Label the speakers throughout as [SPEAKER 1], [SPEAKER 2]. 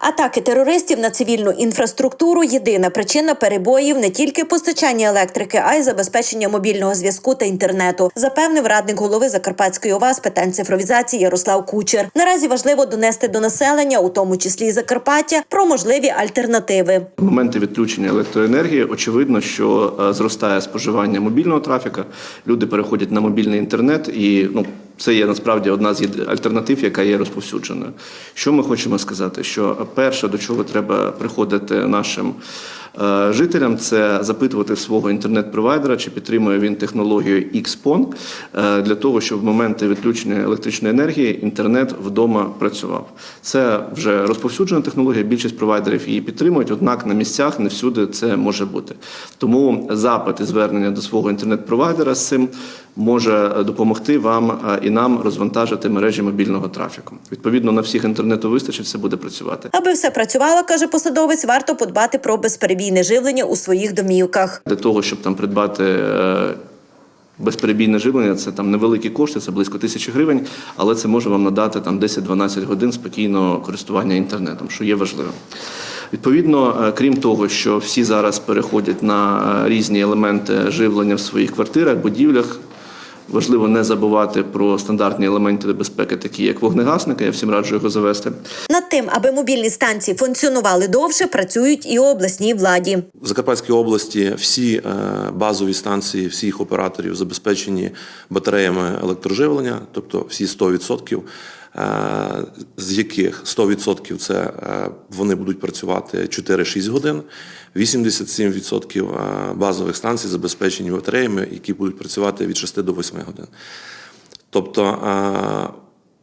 [SPEAKER 1] Атаки терористів на цивільну інфраструктуру єдина причина перебоїв не тільки постачання електрики, а й забезпечення мобільного зв'язку та інтернету, запевнив радник голови Закарпатської ОВА з питань цифровізації Ярослав Кучер. Наразі важливо донести до населення, у тому числі і Закарпаття, про можливі альтернативи.
[SPEAKER 2] Моменти відключення електроенергії очевидно, що е, зростає споживання мобільного трафіка. Люди переходять на мобільний інтернет, і ну це є насправді одна з альтернатив, яка є розповсюдженою. Що ми хочемо сказати? Що перше, до чого треба приходити нашим е, жителям, це запитувати свого інтернет-провайдера, чи підтримує він технологію XPON, е, для того, щоб в моменти відключення електричної енергії інтернет вдома працював. Це вже розповсюджена технологія. Більшість провайдерів її підтримують, однак на місцях не всюди це може бути. Тому запит і звернення до свого інтернет-провайдера з цим може допомогти вам е, і нам розвантажити мережі мобільного трафіку. Відповідно, на всіх інтернету вистачить, все буде працювати.
[SPEAKER 1] Аби все працювало, каже посадовець, варто подбати про безперебійне живлення у своїх домівках.
[SPEAKER 2] Для того, щоб там придбати е, безперебійне живлення, це там невеликі кошти, це близько тисячі гривень, але це може вам надати там 10-12 годин спокійного користування інтернетом, що є важливим. Відповідно, е, крім того, що всі зараз переходять на е, різні елементи живлення в своїх квартирах, будівлях. Важливо не забувати про стандартні елементи безпеки, такі як вогнегасники. Я всім раджу його завести.
[SPEAKER 1] Над тим, аби мобільні станції функціонували довше, працюють і у обласній владі.
[SPEAKER 3] В Закарпатській області всі е, базові станції всіх операторів забезпечені батареями електроживлення, тобто всі 100%, е, з яких 100% це е, вони будуть працювати 4-6 годин. 87% е, базових станцій забезпечені батареями, які будуть працювати від 6 до 8 годин. Тобто е,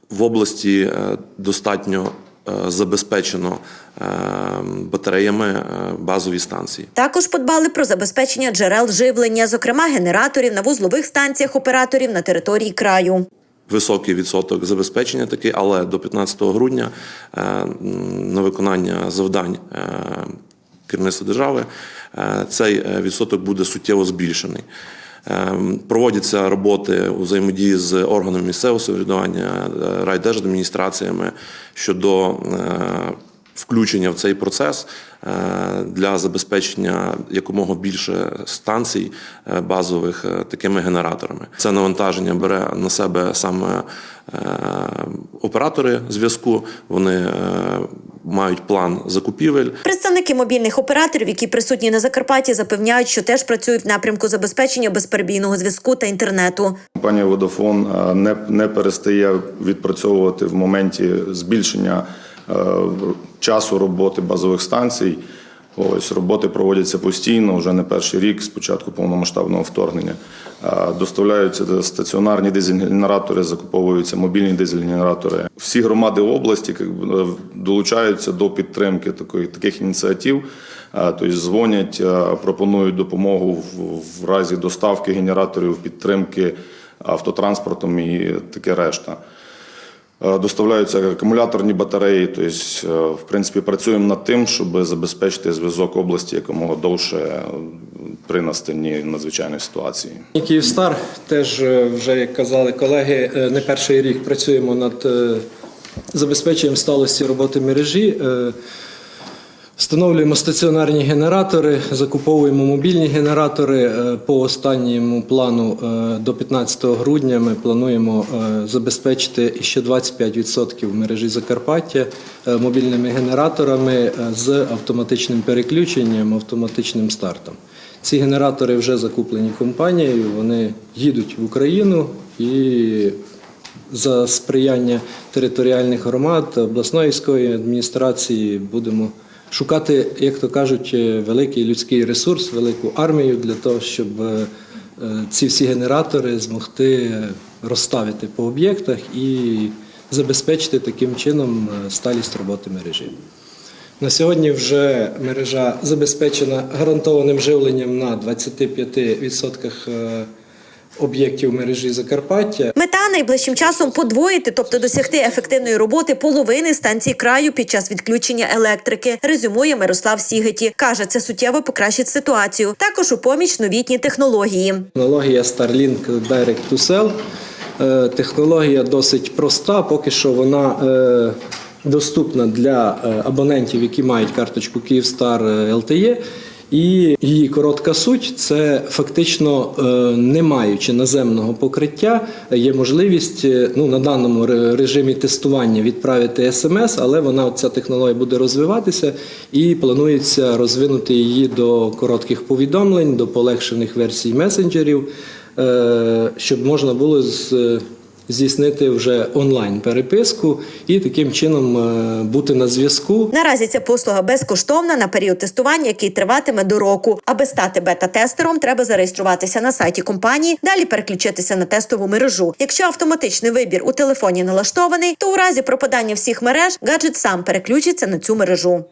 [SPEAKER 3] в області е, достатньо е, забезпечено е, батареями е, базові станції.
[SPEAKER 1] Також подбали про забезпечення джерел живлення, зокрема генераторів на вузлових станціях операторів на території краю.
[SPEAKER 3] Високий відсоток забезпечення такий, але до 15 грудня е, на виконання завдань е, керівництва держави е, цей відсоток буде суттєво збільшений. Проводяться роботи у взаємодії з органами місцевого самоврядування, райдержадміністраціями щодо включення в цей процес е, для забезпечення якомога більше станцій е, базових е, такими генераторами. Це навантаження бере на себе саме оператори зв'язку. Вони мають план закупівель.
[SPEAKER 1] Представники мобільних операторів, які присутні на Закарпатті, запевняють, що теж працюють в напрямку забезпечення безперебійного зв'язку та інтернету.
[SPEAKER 4] Компанія Vodafone е, не, не перестає відпрацьовувати в моменті збільшення часу роботи базових станцій. Ось роботи проводяться постійно, вже не перший рік з початку повномасштабного вторгнення. Доставляються стаціонарні дизель-генератори, закуповуються мобільні дизель-генератори. Всі громади області е, долучаються до підтримки такої, таких ініціатив. Тобто дзвонять, пропонують допомогу в разі доставки генераторів, підтримки автотранспортом і таке решта. Е, Доставляються акумуляторні батареї, тобто, е, в принципі, працюємо над тим, щоб забезпечити зв'язок області якомога довше е, при настанні надзвичайної ситуації.
[SPEAKER 5] Київстар теж вже як казали колеги, не перший рік працюємо над забезпеченням сталості роботи мережі. Встановлюємо стаціонарні генератори, закуповуємо мобільні генератори. Е, По останньому плану е, до 15 грудня ми плануємо е, забезпечити ще 25% мережі Закарпаття мобільними генераторами з автоматичним переключенням, автоматичним стартом. Ці генератори вже закуплені компанією, вони їдуть в Україну і за сприяння територіальних громад, обласної військової адміністрації будемо шукати, як то кажуть, е, великий людський ресурс, велику армію для того, щоб е, е, ці всі генератори змогти розставити по об'єктах і забезпечити таким чином сталість роботи мережі. На сьогодні вже мережа забезпечена гарантованим живленням на 25% е, об'єктів мережі Закарпаття.
[SPEAKER 1] Мета найближчим часом подвоїти, тобто досягти ефективної роботи половини станцій краю під час відключення електрики. Резюмує Мирослав Сігеті. каже, це суттєво покращить ситуацію. Також у поміч новітні технології.
[SPEAKER 5] Технологія Starlink Direct to Cell. Е, Технологія досить проста, поки що вона е, доступна для е, абонентів, які мають карточку Київстар LTE. І її коротка суть це фактично е, не маючи наземного покриття, є можливість е, ну, на даному режимі тестування відправити смс, але вона ця технологія буде розвиватися і планується розвинути її до коротких повідомлень, до полегшених версій месенджерів, е, щоб можна було з здійснити вже онлайн переписку і таким чином е, бути на зв'язку.
[SPEAKER 1] Наразі ця послуга безкоштовна на період тестування, який триватиме до року. Аби стати бета-тестером, треба зареєструватися на сайті компанії, далі переключитися на тестову мережу. Якщо автоматичний вибір у телефоні налаштований, то у разі пропадання всіх мереж гаджет сам переключиться на цю мережу.